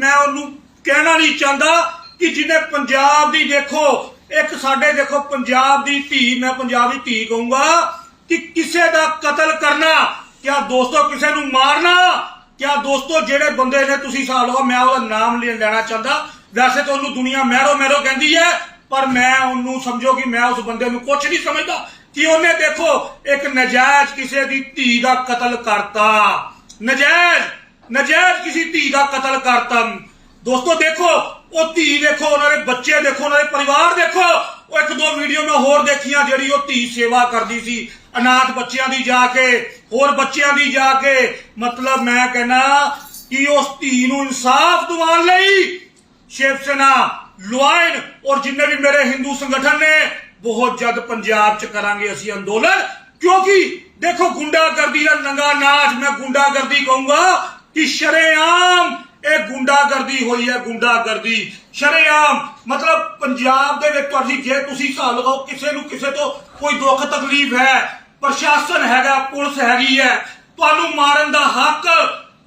ਮੈਂ ਉਹਨੂੰ ਕਹਿਣਾ ਨਹੀਂ ਚਾਹੁੰਦਾ ਕਿ ਜਿਹਨੇ ਪੰਜਾਬ ਦੀ ਦੇਖੋ, ਇੱਕ ਸਾਡੇ ਦੇਖੋ ਪੰਜਾਬ ਦੀ ਧੀ, ਮੈਂ ਪੰਜਾਬ ਦੀ ਧੀ ਕਹੂੰਗਾ ਕਿ ਕਿਸੇ ਦਾ ਕਤਲ ਕਰਨਾ, ਕਿਆ ਦੋਸਤੋ ਕਿਸੇ ਨੂੰ ਮਾਰਨਾ, ਕਿਆ ਦੋਸਤੋ ਜਿਹੜੇ ਬੰਦੇ ਨੇ ਤੁਸੀਂ ਹਿਸਾਬ ਲਓ ਮੈਂ ਉਹਦਾ ਨਾਮ ਲੈਣਾ ਚਾਹੁੰਦਾ। ਵੈਸੇ ਤਾਂ ਉਹਨੂੰ ਦੁਨੀਆ ਮਹਿਰੋ ਮਹਿਰੋ ਕਹਿੰਦੀ ਹੈ, ਪਰ ਮੈਂ ਉਹਨੂੰ ਸਮਝੋ ਕਿ ਮੈਂ ਉਸ ਬੰਦੇ ਨੂੰ ਕੁਝ ਨਹੀਂ ਸਮਝਦਾ ਕਿ ਉਹਨੇ ਦੇਖੋ ਇੱਕ ਨਜਾਇਜ਼ ਕਿਸੇ ਦੀ ਧੀ ਦਾ ਕਤਲ ਕਰਤਾ। ਨਜਾਇਜ਼! ਨਜਾਇਜ਼ ਕਿਸੇ ਧੀ ਦਾ ਕਤਲ ਕਰਤਾ ਦੋਸਤੋ ਦੇਖੋ ਉਹ ਧੀ ਦੇਖੋ ਉਹਨਾਂ ਦੇ ਬੱਚੇ ਦੇਖੋ ਉਹਨਾਂ ਦੇ ਪਰਿਵਾਰ ਦੇਖੋ ਉਹ ਇੱਕ ਦੋ ਵੀਡੀਓ ਮੈਂ ਹੋਰ ਦੇਖੀਆਂ ਜਿਹੜੀ ਉਹ ਧੀ ਸੇਵਾ ਕਰਦੀ ਸੀ ਅਨਾਥ ਬੱਚਿਆਂ ਦੀ ਜਾ ਕੇ ਹੋਰ ਬੱਚਿਆਂ ਦੀ ਜਾ ਕੇ ਮਤਲਬ ਮੈਂ ਕਹਿੰਨਾ ਕਿ ਉਸ ਧੀ ਨੂੰ ਇਨਸਾਫ ਦਿਵਾਉਣ ਲਈ ਸ਼ਿਵ ਸੈਨਾ ਲੁਆਇਨ ਔਰ ਜਿੰਨੇ ਵੀ ਮੇਰੇ ਹਿੰਦੂ ਸੰਗਠਨ ਨੇ ਬਹੁਤ ਜਦ ਪੰਜਾਬ ਚ ਕਰਾਂਗੇ ਅਸੀਂ ਅੰਦੋਲਨ ਕਿਉਂਕਿ ਦੇਖੋ ਗੁੰਡਾਗਰਦੀ ਦਾ ਨੰਗਾ ਨਾਚ ਮੈਂ ਗੁੰਡਾਗਰਦੀ ਕਹੂੰਗਾ ਕਿ ਸ਼ਰੇਆਮ ਇਹ ਗੁੰਡਾਗਰਦੀ ਹੋਈ ਹੈ, ਗੁੰਡਾਗਰਦੀ। ਸ਼ਰੇਆਮ, ਮਤਲਬ ਪੰਜਾਬ ਦੇ ਵਿੱਚ ਤੁਸੀਂ ਜੇ ਤੁਸੀਂ ਹਿਸਾਬ ਲਗਾਓ ਕਿਸੇ ਨੂੰ ਕਿਸੇ ਤੋਂ ਕੋਈ ਦੁੱਖ ਤਕਲੀਫ ਹੈ, ਪ੍ਰਸ਼ਾਸਨ ਹੈਗਾ, ਪੁਲਿਸ ਹੈਗੀ ਹੈ, ਤੁਹਾਨੂੰ ਮਾਰਨ ਦਾ ਹੱਕ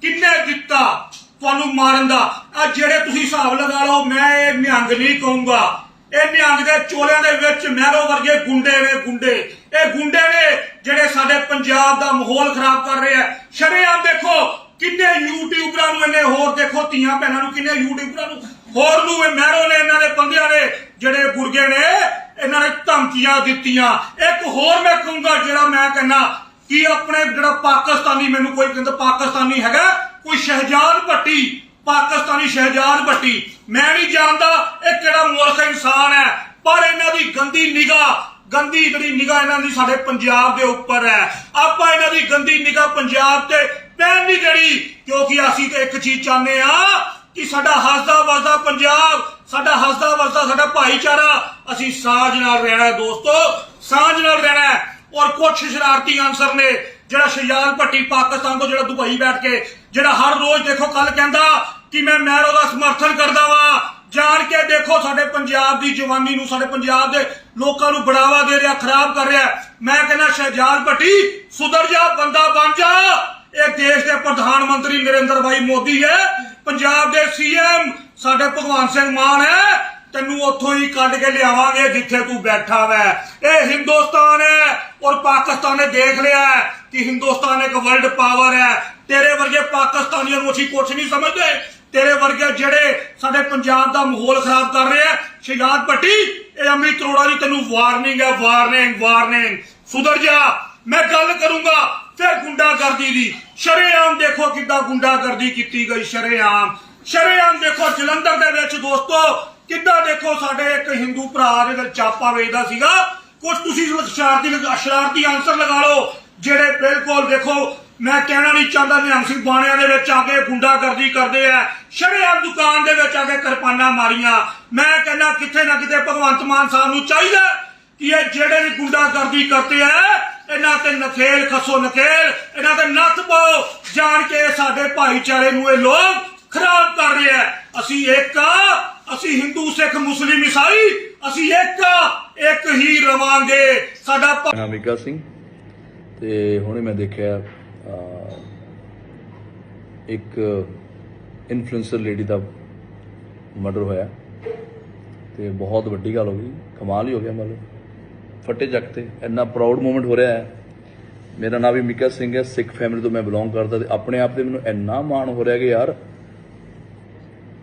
ਕਿੰਨੇ ਦਿੱਤਾ? ਤੁਹਾਨੂੰ ਮਾਰਨ ਦਾ। ਆ ਜਿਹੜੇ ਤੁਸੀਂ ਹਿਸਾਬ ਲਗਾ ਲਓ, ਮੈਂ ਇਹ ਨਿਹੰਗ ਨਹੀਂ ਕਹੂੰਗਾ। ਇਹ ਨਿਹੰਗ ਦੇ ਚੋਲਿਆਂ ਦੇ ਵਿੱਚ ਮਹਿਰੋ ਵਰਗੇ ਗੁੰਡੇ ਨੇ, ਗੁੰਡੇ। ਇਹ ਗੁੰਡੇ ਨੇ ਜਿਹੜੇ ਸਾਡੇ ਪੰਜਾਬ ਦਾ ਮਾਹੌਲ ਖਰਾਬ ਕਰ ਰਹੇ ਆ ਸ਼ਰੇਆਮ ਦੇਖੋ ਕਿੰਨੇ ਯੂਟਿਊਬਰਾਂ ਨੂੰ ਇਹਨੇ ਹੋਰ ਦੇਖੋ ਧੀਆਂ ਭੈਣਾਂ ਨੂੰ ਕਿੰਨੇ ਯੂਟਿਊਬਰਾਂ ਨੂੰ? ਹੋਰ ਨੂੰ ਇਹ ਮਹਿਰੋ ਨੇ, ਇਹਨਾਂ ਦੇ ਬੰਦਿਆਂ ਨੇ, ਜਿਹੜੇ ਗੁਰਗੇ ਨੇ, ਇਹਨਾਂ ਨੇ ਧਮਕੀਆਂ ਦਿੱਤੀਆਂ। ਇੱਕ ਹੋਰ ਮੈਂ ਕਹੂੰਗਾ, ਜਿਹੜਾ ਮੈਂ ਕਹਿੰਦਾ, ਕਿ ਆਪਣੇ ਜਿਹੜਾ ਪਾਕਿਸਤਾਨੀ, ਮੈਨੂੰ ਕੋਈ ਕਹਿੰਦਾ ਪਾਕਿਸਤਾਨੀ ਹੈਗਾ, ਕੋਈ ਸ਼ਹਿਜਾਦ ਭੱਟੀ, ਪਾਕਿਸਤਾਨੀ ਸ਼ਹਿਜਾਦ ਭੱਟੀ। ਮੈਂ ਨਹੀਂ ਜਾਣਦਾ ਇਹ ਕਿਹੜਾ ਮੁਲਕ ਇਨਸਾਨ ਹੈ, ਪਰ ਇਹਨਾਂ ਦੀ ਗੰਦੀ ਨਿਗਾਹ, ਗੰਦੀ ਜਿਹੜੀ ਨਿਗਾਹ ਇਹਨਾਂ ਦੀ ਸਾਡੇ ਪੰਜਾਬ ਦੇ ਉੱਪਰ ਹੈ। ਆਪਾਂ ਇਹਨਾਂ ਦੀ ਗੰਦੀ ਨਿਗਾਹ ਪੰਜਾਬ ਤੇ ਪੈਣ ਨਹੀਂ ਦੇਣੀ ਕਿਉਂਕਿ ਅਸੀਂ ਤਾਂ ਇੱਕ ਚੀਜ਼ ਚਾਹੁੰਦੇ ਆ ਕਿ ਸਾਡਾ ਹੱਸਦਾ ਵਸਦਾ ਪੰਜਾਬ, ਸਾਡਾ ਹੱਸਦਾ ਵਸਦਾ ਸਾਡਾ ਭਾਈਚਾਰਾ, ਅਸੀਂ ਸਾਂਝ ਨਾਲ ਰਹਿਣਾ ਹੈ ਦੋਸਤੋ, ਸਾਂਝ ਨਾਲ ਰਹਿਣਾ ਹੈ। ਔਰ ਕੁਝ ਸ਼ਰਾਰਤੀ ਅਨਸਰ ਨੇ, ਜਿਹੜਾ ਸ਼ਿਜਾਨ ਭੱਟੀ ਪਾਕਿਸਤਾਨ ਤੋਂ ਜਿਹੜਾ ਦੁਬਈ ਬੈਠ ਕੇ, ਜਿਹੜਾ ਹਰ ਰੋਜ਼ ਦੇਖੋ ਕੱਲ ਕਹਿੰਦਾ ਕਿ ਮੈਂ ਮਹਿਰੋ ਦਾ ਸਮਰਥਨ ਕਰਦਾ ਵਾਂ। ਜਾਣ ਕੇ ਦੇਖੋ ਸਾਡੇ ਪੰਜਾਬ ਦੀ ਜਵਾਨੀ ਨੂੰ, ਸਾਡੇ ਪੰਜਾਬ ਦੇ ਲੋਕਾਂ ਨੂੰ ਬੜਾਵਾ ਦੇ ਰਿਹਾ, ਖਰਾਬ ਕਰ ਰਿਹਾ ਮੈਂ ਕਹਿੰਦਾ ਸ਼ਹਿਜਾਨ ਭੱਟੀ, ਸੁਧਰ ਜਾ, ਬੰਦਾ ਬਣ ਜਾ। ਇਹ ਦੇਸ਼ ਦੇ ਪ੍ਰਧਾਨ ਮੰਤਰੀ ਨਰਿੰਦਰ ਭਾਈ ਮੋਦੀ ਹੈ। ਪੰਜਾਬ ਦੇ ਸੀਐਮ ਸਾਡੇ ਭਗਵਾਨ ਸਿੰਘ ਮਾਨ ਹੈ। ਤੈਨੂੰ ਉੱਥੋਂ ਹੀ ਕੱਢ ਕੇ ਲਿਆਵਾਂਗੇ ਜਿੱਥੇ ਤੂੰ ਬੈਠਾ ਵੈ। ਇਹ ਹਿੰਦੁਸਤਾਨ ਹੈ ਔਰ ਪਾਕਿਸਤਾਨ ਨੇ ਦੇਖ ਲਿਆ ਕਿ ਹਿੰਦੁਸਤਾਨ ਇੱਕ ਵਰਲਡ ਪਾਵਰ ਹੈ। ਤੇਰੇ ਵਰਗੇ ਪਾਕਿਸਤਾਨੀਆਂ ਨੂੰ ਅਸੀਂ ਕੁਝ ਨਹੀਂ ਸਮਝਦੇ। ਤੇਰੇ ਵਰਗੇ ਜਿਹੜੇ ਸਾਡੇ ਪੰਜਾਬ ਦਾ ਮਾਹੌਲ ਖਰਾਬ ਕਰ ਰਹੇ ਆ ਸ਼ਿਗਾਤ ਭੱਟੀ, ਇਹ ਅਮਰੀਕ ਅਰੋੜਾ ਦੀ ਤੈਨੂੰ ਵਾਰਨਿੰਗ ਹੈ, ਵਾਰਨਿੰਗ ਵਾਰਨਿੰਗ। ਸੁਧਰ ਜਾ। ਮੈਂ ਗੱਲ ਕਰੂੰਗਾ ਫਿਰ ਗੁੰਡਾਗਰਦੀ ਦੀ। ਸ਼ਰੇਆਮ ਦੇਖੋ ਕਿੱਦਾਂ ਗੁੰਡਾਗਰਦੀ ਕੀਤੀ ਗਈ, ਸ਼ਰੇਆਮ। ਸ਼ਰੇਆਮ ਦੇਖੋ ਜਲੰਧਰ ਦੇ ਵਿੱਚ ਦੋਸਤੋ, ਕਿੱਦਾਂ ਦੇਖੋ ਸਾਡੇ ਇੱਕ ਹਿੰਦੂ ਭਰਾ ਦੇ ਵਿੱਚ ਚਾਪਾ ਵੇਚਦਾ ਸੀਗਾ। ਕੁਝ ਤੁਸੀਂ ਸ਼ਰਾਰਤੀ ਸ਼ਰਾਰਤੀ ਆਨਸਰ ਲਗਾ ਲਓ, ਜਿਹੜੇ ਬਿਲਕੁਲ ਦੇਖੋ, ਮੈਂ ਕਹਿਣਾ ਨਹੀਂ ਚਾਹੁੰਦਾ ਨਿਹੰਗ ਸਿੰਘ ਬਾਣਿਆਂ ਦੇ ਵਿੱਚ ਆ ਕੇ ਗੁੰਡਾਗਰਦੀ ਕਰਦੇ ਆ। ਸ਼ਰੇਆਮ ਦੁਕਾਨ ਦੇ ਵਿੱਚ ਆ ਕੇ ਕਿਰਪਾਨਾਂ ਮਾਰੀਆਂ। ਮੈਂ ਕਹਿੰਦਾ ਕਿੱਥੇ ਨਾ ਕਿਤੇ ਭਗਵੰਤ ਮਾਨ ਸਾਹਿਬ ਨੂੰ ਚਾਹੀਦਾ ਕਿ ਇਹ ਜਿਹੜੇ ਵੀ ਗੁੰਡਾਗਰਦੀ ਕਰਦੇ ਆ ਇਹਨਾਂ ਤੇ ਨਖੇਲ ਖਸੋ ਨਖੇਲ ਇਹਨਾਂ ਤੇ ਨੱਥ ਪਾਓ ਜਾਣ ਕੇ ਸਾਡੇ ਭਾਈਚਾਰੇ ਨੂੰ ਇਹ ਲੋਕ ਖਰਾਬ ਕਰ ਰਹੇ ਆ। ਅਸੀਂ ਇੱਕ ਅਸੀਂ ਹਿੰਦੂ, ਸਿੱਖ, ਮੁਸਲਿਮ, ਈਸਾਈ, ਅਸੀਂ ਇੱਕ ਇੱਕ ਹੀ ਰਵਾਂਗੇ। ਸਾਡਾ ਭ- ਸਿੰਘ, ਤੇ ਹੁਣੇ ਮੈਂ ਦੇਖਿਆ ਇੱਕ ਇਨਫਲੂਐਂਸਰ ਲੇਡੀ ਦਾ ਮਰਡਰ ਹੋਇਆ। ਤੇ ਬਹੁਤ ਵੱਡੀ ਗੱਲ ਹੋ ਗਈ, ਕਮਾਲ ਹੀ ਹੋ ਗਿਆ ਮਤਲਬ। ਫੱਟੇ ਚੱਕ ਤੇ। ਇੰਨਾ ਪ੍ਰਾਊਡ ਮੂਮੈਂਟ ਹੋ ਰਿਹਾ ਹੈ। ਮੇਰਾ ਨਾਮ ਵੀ ਮੀਕਾ ਸਿੰਘ ਹੈ। ਸਿੱਖ ਫੈਮਿਲੀ ਤੋਂ ਮੈਂ ਬਿਲੋਂਗ ਕਰਦਾ ਤੇ ਆਪਣੇ ਆਪ ਤੇ ਮੈਨੂੰ ਇੰਨਾ ਮਾਣ ਹੋ ਰਿਹਾ ਕਿ ਯਾਰ,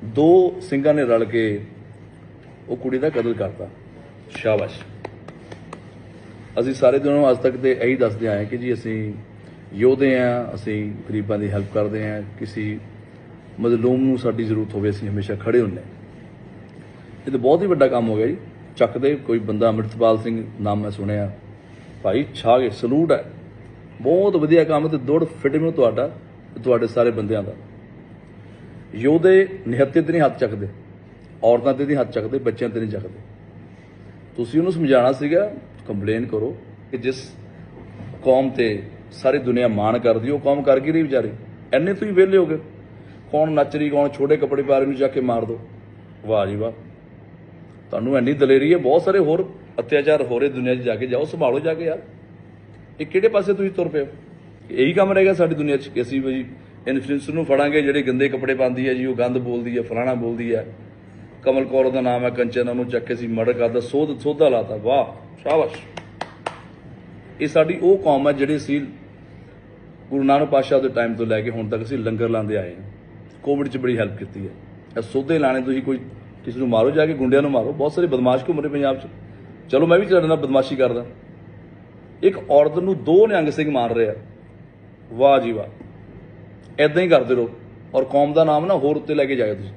ਦੋ ਸਿੰਘਾਂ ਨੇ ਰਲ ਕੇ ਉਹ ਕੁੜੀ ਦਾ ਕਤਲ ਕਰਤਾ। ਸ਼ਾਬਾਸ਼। ਅਸੀਂ ਸਾਰੇ ਦਿਨੋਂ ਅੱਜ ਤੱਕ ਤੇ ਇਹੀ ਦੱਸਦੇ ਆਏ ਕਿ ਜੀ ਅਸੀਂ ਯੋਧੇ ਆ ਅਸੀਂ ਗਰੀਬਾਂ ਦੀ ਹੈਲਪ ਕਰਦੇ ਆ ਕਿਸੇ ਮਜ਼ਲੂਮ ਨੂੰ ਸਾਡੀ ਜ਼ਰੂਰਤ ਹੋਵੇ, ਅਸੀਂ ਹਮੇਸ਼ਾ ਖੜੇ ਹੁੰਨੇ ਇਹ ਤਾਂ ਬਹੁਤ ਹੀ ਵੱਡਾ ਕੰਮ ਹੋ ਗਿਆ ਜੀ। ਚੱਕਦੇ ਕੋਈ ਬੰਦਾ ਅੰਮ੍ਰਿਤਪਾਲ ਸਿੰਘ ਨਾਮ ਮੈਂ ਸੁਣਿਆ। ਭਾਈ, ਛਾਗੇ, ਸਲੂਟ ਹੈ। ਬਹੁਤ ਵਧੀਆ ਕੰਮ ਤੇ ਦੌੜ ਫਿੱਟ ਮੈਨੂੰ ਤੁਹਾਡਾ ਤੁਹਾਡੇ ਸਾਰੇ ਬੰਦਿਆਂ ਦਾ। ਯੋਧੇ ਨਿਹੱਤੇ ਤੇ ਨਹੀਂ ਹੱਥ ਚੱਕਦੇ, ਔਰਤਾਂ ਤੇ ਨਹੀਂ ਹੱਥ ਚੱਕਦੇ, ਬੱਚਿਆਂ ਤੇ ਨਹੀਂ ਚੱਕਦੇ। ਤੁਸੀਂ ਉਹਨੂੰ ਸਮਝਾਉਣਾ ਸੀਗਾ ਕੰਪਲੇਨ ਕਰੋ ਕਿ ਜਿਸ ਕੌਮ ਤੇ ਸਾਰੀ ਦੁਨੀਆ ਮਾਣ ਕਰਦੀ, ਉਹ ਕੌਮ ਕਰ ਕੀ ਰਹੀ ਵਿਚਾਰੀ। ਐਨੇ ਤੁਸੀਂ ਵਿਹਲੇ ਹੋ ਗਏ। ਕੌਣ ਨੱਚ ਰਹੀ, ਕੌਣ ਛੋਟੇ ਕੱਪੜੇ ਪਾ ਰਹੀ ਨੂੰ ਜਾ ਕੇ ਮਾਰ ਦੋ। ਵਾਹ ਜੀ ਵਾਹ। ਤੁਹਾਨੂੰ ਐਨੀ ਦਲੇਰੀ ਹੈ, ਬਹੁਤ ਸਾਰੇ ਹੋਰ ਅਤਿਆਚਾਰ ਹੋ ਰਹੇ ਦੁਨੀਆ 'ਚ ਜਾ ਕੇ, ਜਾਓ, ਸੰਭਾਲੋ ਜਾ ਕੇ ਯਾਰ। ਇਹ ਕਿਹੜੇ ਪਾਸੇ ਤੁਸੀਂ ਤੁਰ ਪਏ ਹੋ? ਇਹੀ ਕੰਮ ਰਹੇਗਾ ਸਾਡੀ ਦੁਨੀਆ 'ਚ ਕਿ ਅਸੀਂ ਵੀ ਇਨਫਲੂਐਂਸਰ ਨੂੰ ਫੜਾਂਗੇ, ਜਿਹੜੇ ਗੰਦੇ ਕੱਪੜੇ ਪਾਉਂਦੀ ਹੈ ਜੀ, ਉਹ ਗੰਦ ਬੋਲਦੀ ਹੈ, ਫਲਾਣਾ ਬੋਲਦੀ ਹੈ। ਕਮਲ ਕੌਰ ਦਾ ਨਾਮ ਹੈ, ਕੰਚਨ, ਉਹਨੂੰ ਚੱਕ ਕੇ ਸੀ ਮਰਡਰ ਕਰਦਾ ਸੋਧ, ਸੋਧਾ ਲਾਤਾ। ਵਾਹ, ਸ਼ਾਬਾਸ਼। ਇਹ ਸਾਡੀ ਉਹ ਕੌਮ ਹੈ ਜਿਹੜੀ ਸੀ ਗੁਰੂ ਨਾਨਕ ਪਾਤਸ਼ਾਹ ਦੇ ਟਾਈਮ ਤੋਂ ਲੈ ਕੇ ਹੁਣ ਤੱਕ ਅਸੀਂ ਲੰਗਰ ਲਾਉਂਦੇ ਆਏ ਹਾਂ। ਕੋਵਿਡ 'ਚ ਬੜੀ ਹੈਲਪ ਕੀਤੀ ਹੈ। ਇਹ ਸੋਧੇ ਲਾਣੇ ਤੁਸੀਂ ਕੋਈ ਕਿਸੇ ਨੂੰ ਮਾਰੋ, ਜਾ ਕੇ ਗੁੰਡਿਆਂ ਨੂੰ ਮਾਰੋ। ਬਹੁਤ ਸਾਰੇ ਬਦਮਾਸ਼ ਘੁੰਮ ਰਹੇ ਪੰਜਾਬ 'ਚ। ਚਲੋ, ਮੈਂ ਵੀ ਤੁਹਾਡੇ ਨਾਲ ਬਦਮਾਸ਼ੀ ਕਰਦਾ। ਇੱਕ ਔਰਤ ਨੂੰ ਦੋ ਨਿਹੰਗ ਸਿੰਘ ਮਾਰ ਰਹੇ। ਆ ਵਾਹ ਜੀ ਵਾਹ। ਐਦਾਂ ਹੀ ਕਰਦੇ ਰਹੋ। ਔਰ ਕੌਮ ਦਾ ਨਾਮ ਨਾ ਹੋਰ ਉੱਤੇ ਲੈ ਕੇ ਜਾਇਓ ਤੁਸੀਂ।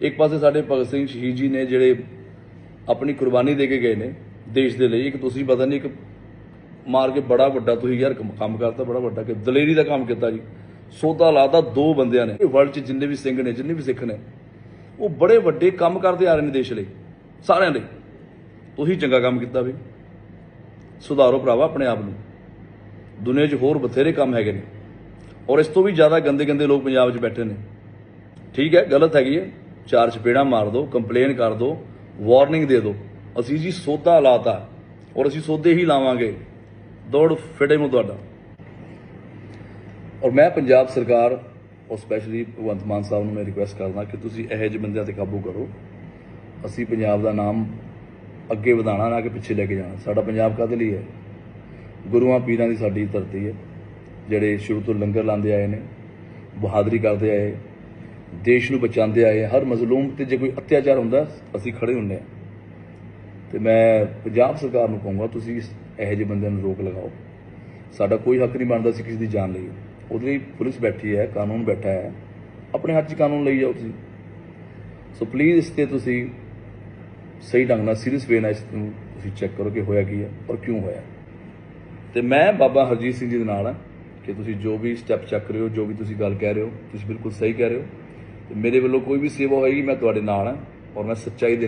ਇੱਕ ਪਾਸੇ ਸਾਡੇ ਭਗਤ ਸਿੰਘ ਸ਼ਹੀਦ ਜੀ ਨੇ ਜਿਹੜੇ ਆਪਣੀ ਕੁਰਬਾਨੀ ਦੇ ਕੇ ਗਏ ਨੇ ਦੇਸ਼ ਦੇ ਲਈ। ਇੱਕ ਤੁਸੀਂ ਪਤਾ ਨਹੀਂ, ਇੱਕ ਮਾਰ ਕੇ ਬੜਾ ਵੱਡਾ ਤੁਸੀਂ ਯਾਰ ਕੰਮ ਕੰਮ ਕਰਤਾ, ਬੜਾ ਵੱਡਾ ਕਿ ਦਲੇਰੀ ਦਾ ਕੰਮ ਕੀਤਾ ਜੀ। ਸੋਧਾ ਲਾਤਾ ਦੋ ਬੰਦਿਆਂ ਨੇ। ਵਰਲਡ 'ਚ ਜਿੰਨੇ ਵੀ ਸਿੰਘ ਨੇ, ਜਿੰਨੇ ਵੀ ਸਿੱਖ ਨੇ ਉਹ ਬੜੇ ਵੱਡੇ ਕੰਮ ਕਰਦੇ ਆ ਰਹੇ ਨੇ ਦੇਸ਼ ਲਈ, ਸਾਰਿਆਂ ਲਈ। ਤੁਸੀਂ ਚੰਗਾ ਕੰਮ ਕੀਤਾ ਵੀ। ਸੁਧਾਰੋ ਭਰਾਵਾ ਆਪਣੇ ਆਪ ਨੂੰ। ਦੁਨੀਆ 'ਚ ਹੋਰ ਬਥੇਰੇ ਕੰਮ ਹੈਗੇ ਨੇ। ਔਰ ਇਸ ਤੋਂ ਵੀ ਜ਼ਿਆਦਾ ਗੰਦੇ ਗੰਦੇ ਲੋਕ ਪੰਜਾਬ 'ਚ ਬੈਠੇ ਨੇ। ਠੀਕ ਹੈ, ਗਲਤ ਹੈਗੀ ਹੈ। ਚਾਰ ਚਪੇੜਾ ਮਾਰ ਦਿਓ ਕੰਪਲੇਨ ਕਰ ਦਿਓ ਵਾਰਨਿੰਗ ਦੇ ਦਿਓ ਅਸੀਂ ਜੀ ਸੋਧਾ ਲਾਤਾ। ਔਰ ਅਸੀਂ ਸੋਧੇ ਹੀ ਲਾਵਾਂਗੇ। ਦੌੜ ਫਿਟੇ ਮੂੰ ਤੁਹਾਡਾ। ਔਰ ਮੈਂ ਪੰਜਾਬ ਸਰਕਾਰ ਉਹ ਸਪੈਸ਼ਲੀ ਭਗਵੰਤ ਮਾਨ ਸਾਹਿਬ ਨੂੰ ਮੈਂ ਰਿਕੁਐਸਟ ਕਰਦਾ ਕਿ ਤੁਸੀਂ ਇਹੋ ਜਿਹੇ ਬੰਦਿਆਂ ਤੇ ਕਾਬੂ ਕਰੋ। ਅਸੀਂ ਪੰਜਾਬ ਦਾ ਨਾਮ ਅੱਗੇ ਵਧਾਉਣਾ ਨਾ ਕਿ ਪਿੱਛੇ ਲੈ ਕੇ ਜਾਣਾ। ਸਾਡਾ ਪੰਜਾਬ ਕਾਹਦੇ ਲਈ ਹੈ? ਗੁਰੂਆਂ ਪੀਰਾਂ ਦੀ ਸਾਡੀ ਧਰਤੀ ਹੈ, ਜਿਹੜੇ ਸ਼ੁਰੂ ਤੋਂ ਲੰਗਰ ਲਾਉਂਦੇ ਆਏ ਨੇ, ਬਹਾਦਰੀ ਕਰਦੇ ਆਏ, ਦੇਸ਼ ਨੂੰ ਬਚਾਉਂਦੇ ਆਏ ਹਰ ਮਜ਼ਲੂਮ ਤੇ ਜੇ ਕੋਈ ਅਤਿਆਚਾਰ ਹੁੰਦਾ, ਅਸੀਂ ਖੜੇ ਹੁੰਦੇ ਹਾਂ ਤੇ ਮੈਂ ਪੰਜਾਬ ਸਰਕਾਰ ਨੂੰ ਕਹੂੰਗਾ, ਤੁਸੀਂ ਇਹੋ ਜਿਹੇ ਬੰਦਿਆਂ ਨੂੰ ਰੋਕ ਲਗਾਓ। ਸਾਡਾ ਕੋਈ ਹੱਕ ਨਹੀਂ ਬਣਦਾ ਸੀ ਕਿਸੇ ਦੀ ਜਾਨ ਲਈ ਉਹਦੇ ਲਈ ਪੁਲਿਸ ਬੈਠੀ ਹੈ, ਕਾਨੂੰਨ ਬੈਠਾ ਹੈ। ਆਪਣੇ ਹੱਥ 'ਚ ਕਾਨੂੰਨ ਲਈ ਜਾਓ ਤੁਸੀਂ। ਸੋ ਪਲੀਜ਼ ਇਸ ਤੇ ਤੁਸੀਂ ਸਹੀ ਢੰਗ ਨਾਲ ਸੀਰੀਅਸ ਵੇ ਨਾਲ ਇਸ ਨੂੰ ਤੁਸੀਂ ਚੈੱਕ ਕਰੋ ਕਿ ਹੋਇਆ ਕੀ ਹੈ ਔਰ ਕਿਉਂ ਹੋਇਆ। ਤੇ ਮੈਂ ਬਾਬਾ ਹਰਜੀਤ ਸਿੰਘ ਜੀ ਦੇ ਨਾਲ ਹਾਂ ਕਿ ਤੁਸੀਂ ਜੋ ਵੀ ਸਟੈਪ ਚੱਕ ਰਹੇ ਹੋ, ਜੋ ਵੀ ਤੁਸੀਂ ਗੱਲ ਕਹਿ ਰਹੇ ਹੋ, ਤੁਸੀਂ ਬਿਲਕੁਲ ਸਹੀ ਕਹਿ ਰਹੇ ਹੋ। ਤੇ ਮੇਰੇ ਵੱਲੋਂ ਕੋਈ ਵੀ ਸੇਵਾ ਹੋਏਗੀ, ਮੈਂ ਤੁਹਾਡੇ ਨਾਲ ਹਾਂ ਔਰ ਮੈਂ ਸੱਚਾਈ ਦੇ